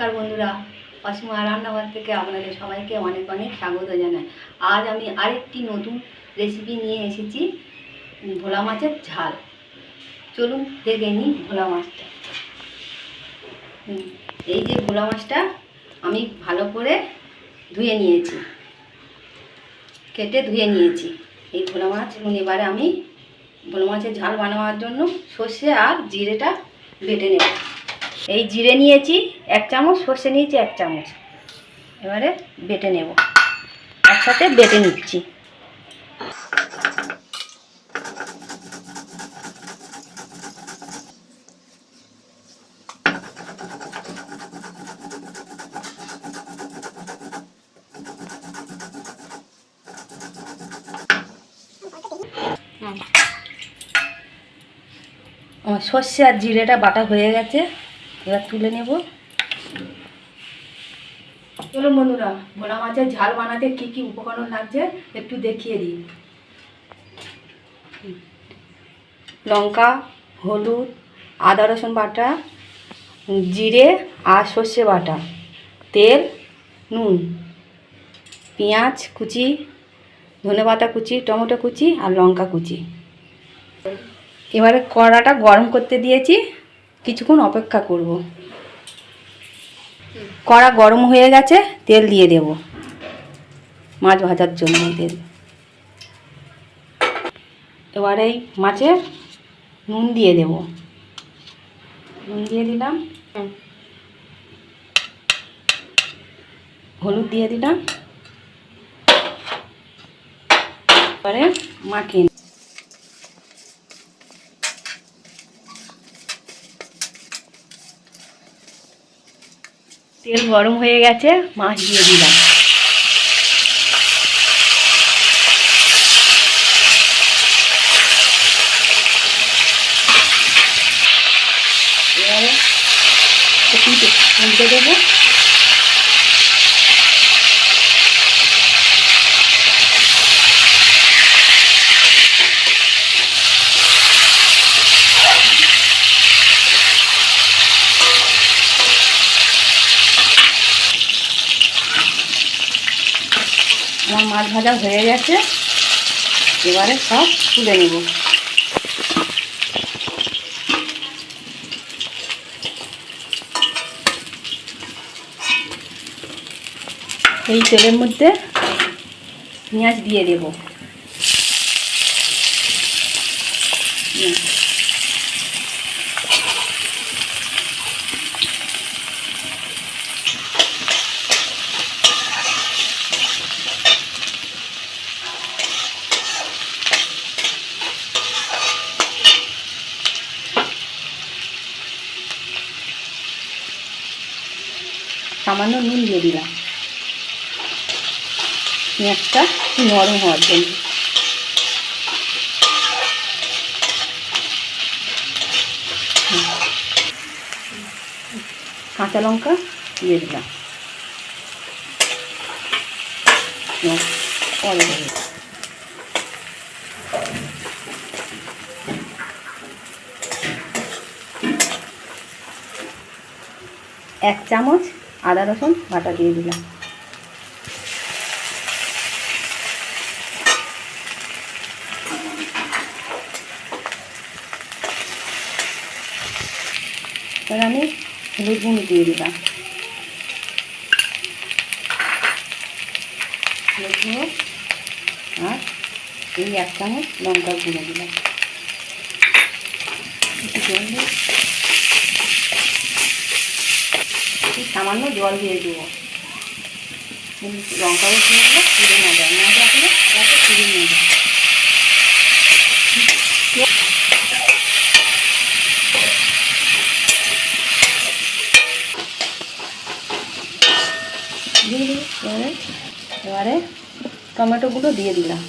নমস্কার বন্ধুরা অসীমা রান্নাঘর থেকে আপনাদের সবাইকে অনেক অনেক স্বাগত জানাই। আজ আমি আরেকটি নতুন রেসিপি নিয়ে এসেছি, ভোলা মাছের ঝাল। চলুন দেখে নিই ভোলা মাছটা। এই যে ভোলা মাছটা আমি ভালো করে ধুয়ে নিয়েছি। কেটে ধুয়ে নিয়েছি। এই ভোলা মাছ, এবং এবারে আমি ভোলা মাছের ঝাল বানানোর জন্য সর্ষে আর জিরেটা বেটে নেব। এই জিরে নিয়েছি, এক চামচ, সর্ষে নিয়েছি, এক চামচ। এবারে বেটে নেব। একসাথে বেটে নিচ্ছি। আমার সর্ষে আর জিরেটা বাটা হয়ে গেছে। এবার তুলে নেব। চলুন বন্ধুরা ভোলা মাছের ঝাল বানাতে কি কি উপকরণ লাগছে একটু দেখিয়ে দিই। লঙ্কা হলুদ আদা রসুন বাটা জিরে আর সর্ষে বাটা তেল নুন পেঁয়াজ কুচি ধনেপাতা কুচি টমেটো কুচি আর লঙ্কা কুচি। এবারে কড়াটা গরম করতে দিয়েছি। কিছুক্ষণ অপেক্ষা করব। কড়া গরম হয়ে গেছে তেল দিয়ে দেব। মাছ ভাজার জন্য তেল। এবারে এই মাছে নুন দিয়ে দেব। নুন দিয়ে দিলাম। হলুদ দিয়ে দিলাম। এবারে মাখিয়ে তেল গরম হয়ে গেছে মাছ দিয়ে দিলাম। দেবো। আমার মাছ ভাজা হয়ে গেছে। এবারে সব তুলে নেব। এই তেলের মধ্যে পেঁয়াজ দিয়ে দেব। সামান্য নুন দিয়ে দিলাম পেঁয়াজটা নরম হওয়ার জন্য। কাঁচা লঙ্কা দিয়ে দিলাম। এক চামচ আদা, রসুন, বাটা দিয়ে দিলাম। এবার আমি হলুদ গুঁড়ো দিয়ে দিলাম। আর এই এক চামচ লঙ্কার গুঁড়ো দিলাম। একটু সামান্য জল দিয়ে দেবো। লঙ্কা রসুনগুলো পুড়ে না যায় না রাখলে যাতে পুড়ে নিয়ে যায় এবারে টমেটোগুলো দিয়ে দিলাম।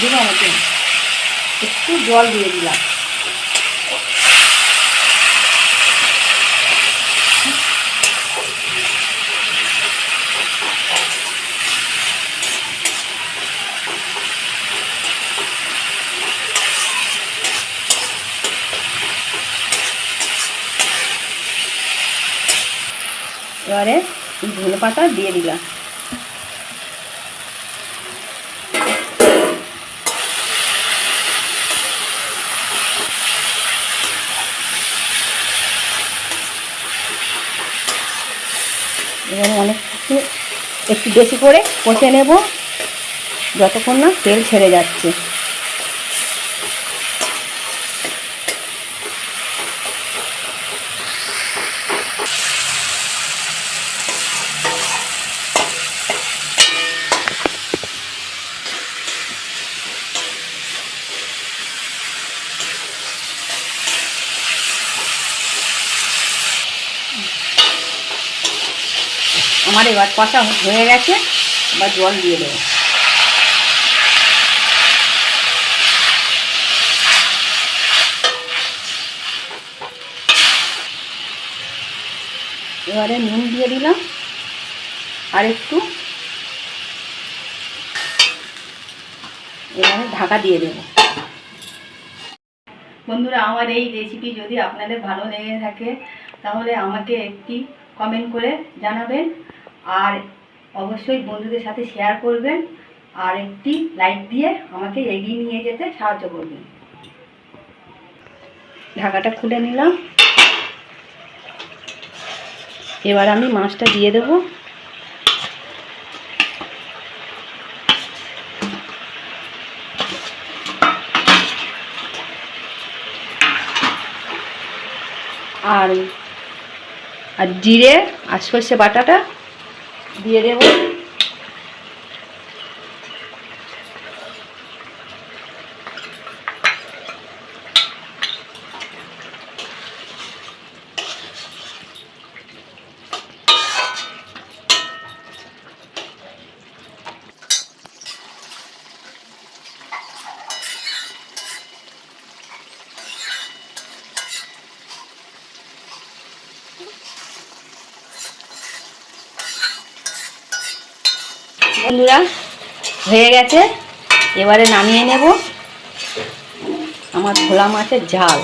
দু মতো একটু জল দিয়ে দিলাম। এবারে ধনে পাতা দিয়ে দিলাম। একটু বেশি করে কষে নেব যতক্ষণ না তেল ছেড়ে যাচ্ছে। আমার এবার কষা হয়ে গেছে, এবার জল দিয়ে দেবো। এবারে নুন দিয়ে দিলাম, আর একটু এবারে ঢাকা দিয়ে দেবো। বন্ধুরা, আমার এই রেসিপি যদি আপনাদের ভালো লেগে থাকে, তাহলে আমাকে একটি কমেন্ট করে জানাবেন। আর অবশ্যই বন্ধুদের সাথে শেয়ার করবেন। আর একটি লাইক দিয়ে আমাকে এগিয়ে নিয়ে যেতে সাহায্য করবেন। ঢাকাটা খুলে নিলাম। এবার আমি মাছটা দিয়ে দেবো। আর আর জিরে আর সর্ষে বাটাটা দিয়ে দেব। বন্ধুরা, হয়ে গেছে। এবারে নামিয়ে নেব। আমার ভোলা মাছের ঝাল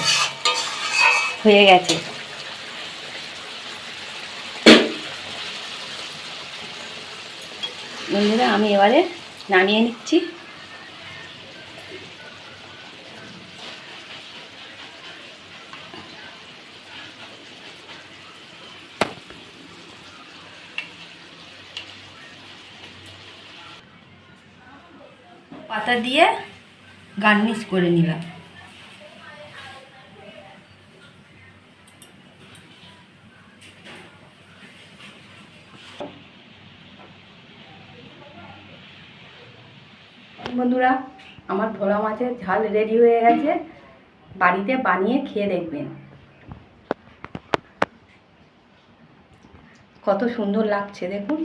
হয়ে গেছে। বন্ধুরা, আমি এবারে নামিয়ে নিচ্ছি। পাতা দিয়ে গার্নিশ করে নিলাম। বন্ধুরা, আমার ভোলা মাছের ঝাল রেডি হয়ে গেছে। বাড়িতে বানিয়ে খেয়ে দেখবেন। কত সুন্দর লাগছে, দেখুন।